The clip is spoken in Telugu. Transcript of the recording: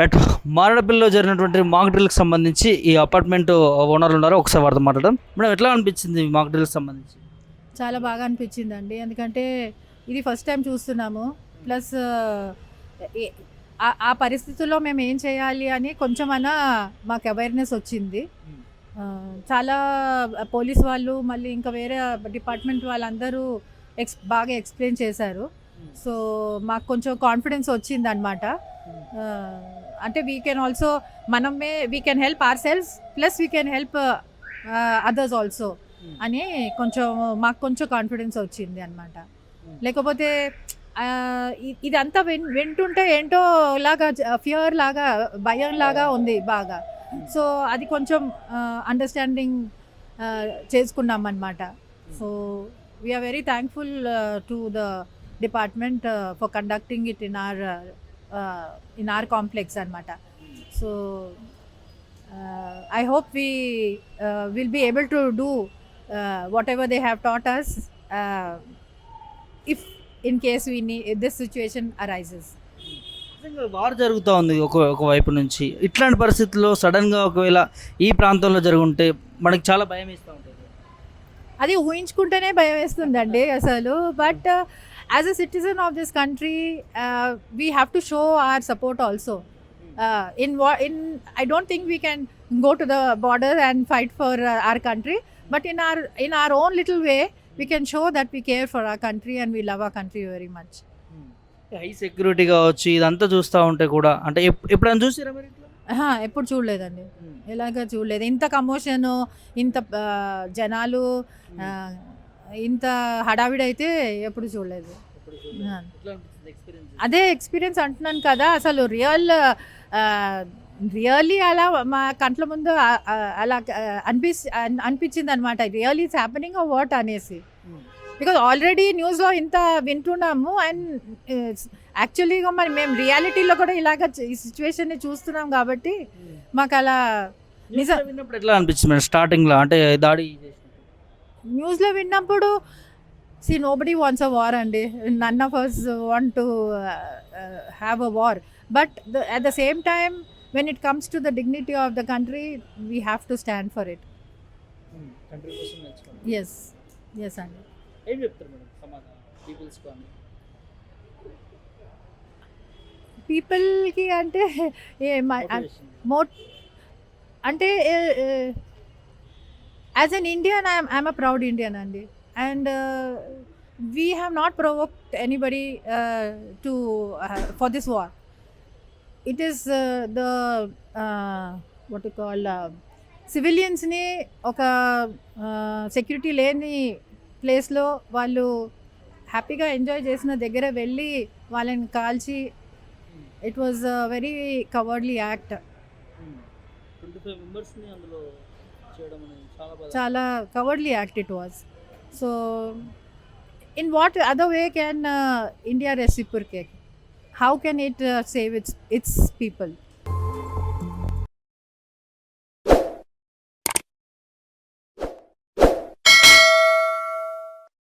రైట్ మారడపల్లిలో జరిగినటువంటి మాక్ డ్రిల్కి సంబంధించి ఈ అపార్ట్మెంట్ ఓనర్లు ఉన్నారు. ఒకసారి వారితో మాట్లాడడం మేడం ఎట్లా అనిపించింది మాక్ డ్రిల్కి సంబంధించి? చాలా బాగా అనిపించిందండి. ఎందుకంటే ఇది ఫస్ట్ టైం చూస్తున్నాము. ప్లస్ ఆ పరిస్థితుల్లో మేము ఏం చేయాలి అని కొంచెమైనా మాకు అవేర్నెస్ వచ్చింది. చాలా పోలీస్ వాళ్ళు మళ్ళీ ఇంకా వేరే డిపార్ట్మెంట్ వాళ్ళందరూ ఎక్స్ బాగా ఎక్స్ప్లెయిన్ చేశారు. సో మాకు కొంచెం కాన్ఫిడెన్స్ వచ్చింది అనమాట అంటే వీ కెన్ ఆల్సో మనమే we can help ourselves plus we can help others also అని కొంచెం మాకు కొంచెం కాన్ఫిడెన్స్ వచ్చింది అనమాట లేకపోతే ఆ, ఇ- ఇదంతా విన్ వింటుంటే ఏంటో లాగా ఫియర్ లాగా భయం లాగా ఉంది బాగా. సో అది కొంచెం అండర్స్టాండింగ్ చేసుకున్నాం అనమాట so we are very thankful to the department for conducting it in our in our complex అనమాట so I hope we will be able to do whatever they have taught us if in case we need this situation arises war జరుగుతూ ఉంది ఒక ఒక వైపు నుంచి. ఇట్లాంటి పరిస్థితుల్లో సడన్గా ఒకవేళ ఈ ప్రాంతంలో జరుగుంటే మనకి చాలా భయం ఇస్తూ ఉంటుంది. అది ఊహించుకుంటేనే భయం వేస్తుందండి అసలు. But as a citizen of this country we have to show our support also in వా in I don't think we can go to the border and fight for our country but in our in our own little way we can show that we care for our country and we love our country very much high security కావచ్చు ఇదంతా చూస్తూ ఉంటే కూడా అంటే ఎప్- ఎప్పుడైనా చూసారా మీరు ఎప్పుడు చూడలేదండి. ఎలాగ చూడలేదు. ఇంత కమోషన్ ఇంత జనాలు ఆ, ఇంత హడావిడి అయితే ఎప్పుడు చూడలేదు? అదే ఎక్స్పీరియన్స్ అంటున్నాను కదా అసలు రియల్ రియల్లీ అలా మా కంట్ల ముందు అలా అనిపి అనిపించింది అనమాట రియల్లీ ఇట్స్ హ్యాపెనింగ్ వాట్ అనేసి. Hmm. బికాజ్ ఆల్రెడీ న్యూస్లో ఇంత వింటున్నాము అండ్ యాక్చువల్లీగా మరి మేము రియాలిటీలో కూడా ఇలాగ ఈ సిచ్యువేషన్ని చూస్తున్నాం కాబట్టి మాకు అలా నిజం ఎట్లా అనిపించింది? స్టార్టింగ్లో అంటే దాడి న్యూస్లో విన్నప్పుడు see nobody wants a war అండి none of us want to have a war but at the same time when it comes to the dignity of the country we have to stand for it yes yes అండి. ఏం చెప్తారు మేడం సమాధానం పీపుల్స్ కానీ పీపుల్కి అంటే మో అంటే as an Indian I'm I'm a proud Indian అండి and we have not provoked anybody to for this war it is the what call సివిలియన్స్ని ఒక సెక్యూరిటీ లేని ప్లేస్లో వాళ్ళు హ్యాపీగా ఎంజాయ్ చేసిన దగ్గర వెళ్ళి వాళ్ళని కాల్చి it was very cowardly act చాలా బాగా చాలా cowardly act it was so in what other way can India reciprocate how can it save it's it's people